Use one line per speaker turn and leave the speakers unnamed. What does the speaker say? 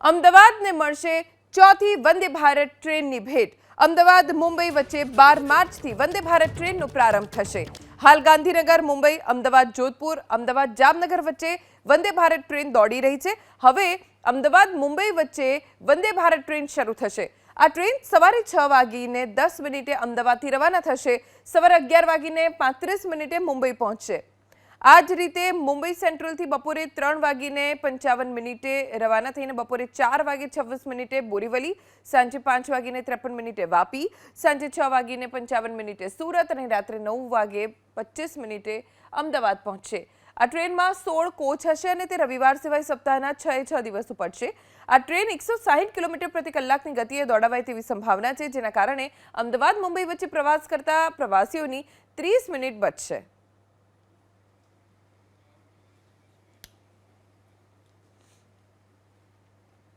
અમદાવાદને મળશે ચોથી વંદે ભારત ટ્રેનની ભેટ. અમદાવાદ, મુંબઈ વચ્ચે બાર માર્ચથી વંદે ભારત ટ્રેનનો પ્રારંભ થશે. હાલ ગાંધીનગર, મુંબઈ, અમદાવાદ, જોધપુર, અમદાવાદ, જામનગર વચ્ચે વંદે ભારત ટ્રેન દોડી રહી છે. હવે અમદાવાદ, મુંબઈ વચ્ચે વંદે ભારત ટ્રેન શરૂ થશે. આ ટ્રેન સવારે છ વાગીને દસ મિનિટે અમદાવાદથી રવાના થશે. સવારે અગિયાર વાગીને પાંત્રીસ મિનિટે મુંબઈ પહોંચશે. આ જ રીતે મુંબઈ સેન્ટ્રલથી બપોરે ત્રણ વાગીને પંચાવન મિનિટે રવાના થઈને બપોરે ચાર વાગે છવ્વીસ મિનિટે બોરીવલી, સાંજે પાંચ વાગીને ત્રેપન મિનિટે વાપી, સાંજે છ વાગીને પંચાવન મિનિટે સુરત અને રાત્રે નવ વાગે પચીસ મિનિટે અમદાવાદ પહોંચશે. આ ટ્રેનમાં સોળ કોચ હશે અને તે રવિવાર સિવાય સપ્તાહના છ છ દિવસ ઉપડશે. આ ટ્રેન એકસો સાહીઠ કિલોમીટર પ્રતિ કલાકની ગતિએ દોડાવાય તેવી સંભાવના છે, જેના કારણે અમદાવાદ મુંબઈ વચ્ચે પ્રવાસ કરતા પ્રવાસીઓની ત્રીસ મિનિટ બચશે.